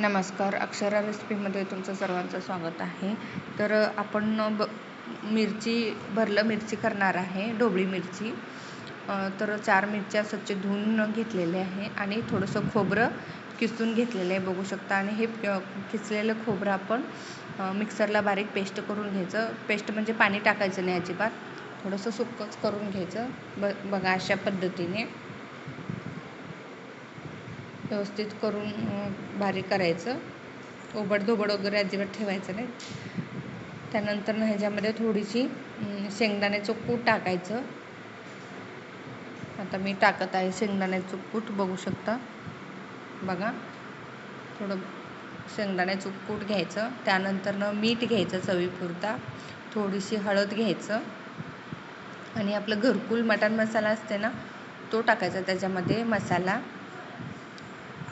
नमस्कार. अक्षरा रेसिपीमध्ये तुमचं सर्वांचं स्वागत आहे. तर आपण ब मिरची भरलं मिरची करणार आहे ढोबळी मिरची. तर चार मिरच्या स्वच्छ धुवून घेतलेले आहे आणि थोडंसं खोबरं किसून घेतलेलं आहे बघू शकता. आणि हे किसलेलं खोबरं आपण मिक्सरला बारीक पेस्ट करून घ्यायचं. पेस्ट म्हणजे पाणी टाकायचं नाही अजिबात. थोडंसं सुक्कच करून घ्यायचं. ब बघा अशा पद्धतीने. व्यवस्थित करून बारीक करायचं. ओबडधोबड वगैरे अजिबात ठेवायचं नाही. त्यानंतर ह्याच्यामध्ये थोडीशी शेंगदाण्याचं कूट टाकायचं. आता मी टाकत आहे शेंगदाण्याचं कूट बघू शकता. बघा थोडं शेंगदाण्याचं कूट घ्यायचं. त्यानंतर मीठ घ्यायचं चवीपुरता. थोडीशी हळद घ्यायचं. आणि आपलं घरकुल मटण मसाला असते ना तो टाकायचा त्याच्यामध्ये मसाला.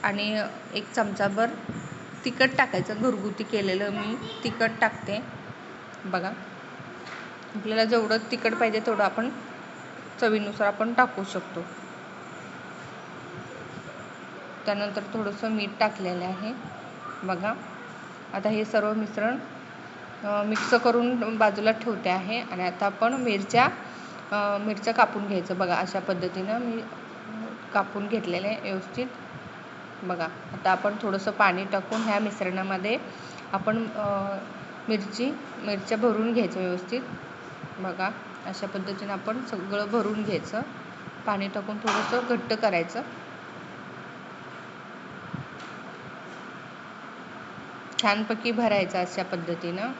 आणि एक चमचाभर तिखट टाकायचं. घरगुती केलेलं मी तिखट टाकते. बघा. आपल्याला जेवढं तिखट पाहिजे तेवढं आपण चवीनुसार आपण टाकू शकतो. त्यानंतर थोडंसं मीठ टाकलेलं आहे. बघा. आता हे सर्व मिश्रण मिक्स करून बाजूला ठेवते आहे. आणि आता आपण मिरच्या मिरच्या कापून घ्यायचं. बघा अशा पद्धतीनं मी कापून घेतलेले आहे व्यवस्थित. बघा आता आपण थोडंसं पाणी टाकून ह्या मिश्रणामध्ये आपण मिरची मिरच्या भरून घ्यायचं व्यवस्थित. बघा अशा पद्धतीने आपण सगळं भरून घ्यायचं. पाणी टाकून थोडंसं घट्ट करायचं. छानपैकी भरायचं अशा पद्धतीनं.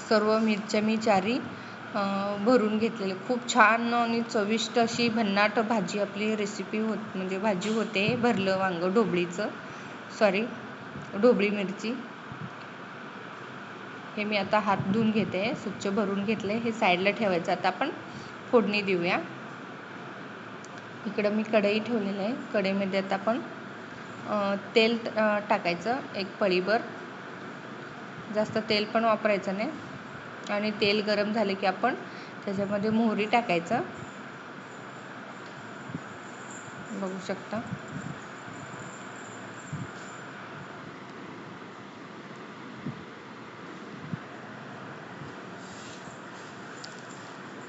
सर्व मिरच्या मी चारी भरून घेतलेले. खूप छान आणि चविष्ट अशी भन्नाट भाजी आपली रेसिपी होत म्हणजे भाजी होते भरलं वांगं ढोबळीचं. सॉरी ढोबळी मिरची. हे मी आता हात धुवून घेते स्वच्छ भरून घेतले. हे साईडला ठेवायचं. आता आपण फोडणी देऊया. इकडं मी कढई ठेवलेलं आहे. कढईमध्ये आता आपण तेल टाकायचं. एक पळीभर. जास्त तेल पण वापरायचं नाही. आणि तेल गरम झाले की आपण त्याच्यामध्ये मोहरी टाकायचं. बघू शकता.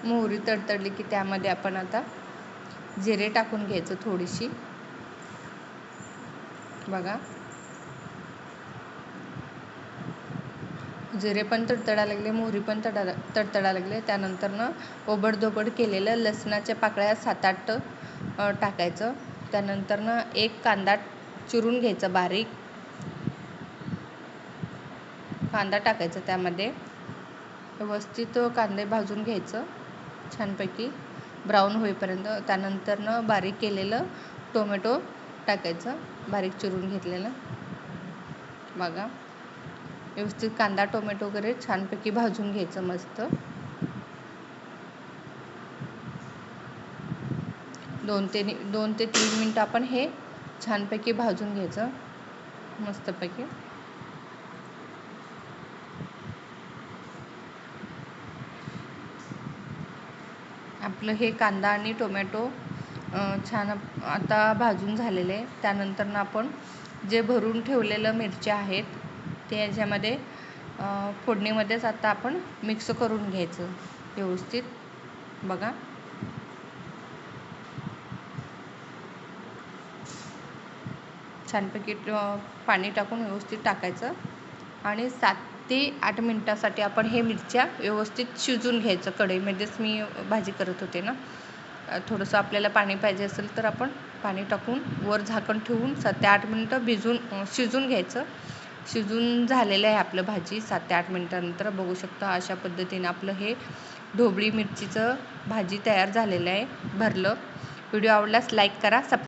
मोहरी तडतडली की त्यामध्ये आपण आता जिरे टाकून घ्यायचं थोडीशी. बघा. जिरे पण तडतडा लागले मोहरी पण तडा तडतडा लागले. त्यानंतरनं ओबडधोबड केलेलं लसणाच्या पाकळ्या सात आठ टाकायचं. त्यानंतरनं एक कांदा चिरून घ्यायचा बारीक. कांदा टाकायचा त्यामध्ये. व्यवस्थित कांदे भाजून घ्यायचं छानपैकी. ब्राऊन होईपर्यंत. त्यानंतरनं बारीक केलेलं टोमॅटो टाकायचं. बारीक चिरून घेतलेलं. बघा. व्यवस्थित कांदा टोमॅटो वगैरे छानपैकी भाजून घ्यायचं मस्त. दोन ते दोन ते तीन मिनटं आपण हे छानपैकी भाजून घ्यायचं मस्तपैकी. आपलं हे कांदा आणि टोमॅटो छान आता भाजून झालेले. आहे त्यानंतर आपण जे भरून ठेवलेलं मिरच्या आहेत ते याच्यामध्ये फोडणीमध्येच आता आपण मिक्स करून घ्यायचं व्यवस्थित. बघा. छानपैकी पाणी टाकून व्यवस्थित टाकायचं आणि सात ते आठ मिनटासाठी आपण हे मिरच्या व्यवस्थित शिजून घ्यायचं कढईमध्येच. मी भाजी करत होते ना. थोडंसं आपल्याला पाणी पाहिजे असेल तर आपण पाणी टाकून वर झाकण ठेवून सात ते आठ मिनटं भिजून शिजून घ्यायचं. शिजून झालेलं आहे आपलं भाजी. सात ते आठ मिनटानंतर बघू शकता अशा पद्धतीने आपलं हे ढोबळी मिरचीचं भाजी तयार झालेलं आहे भरलं. व्हिडिओ आवडल्यास लाईक करा सब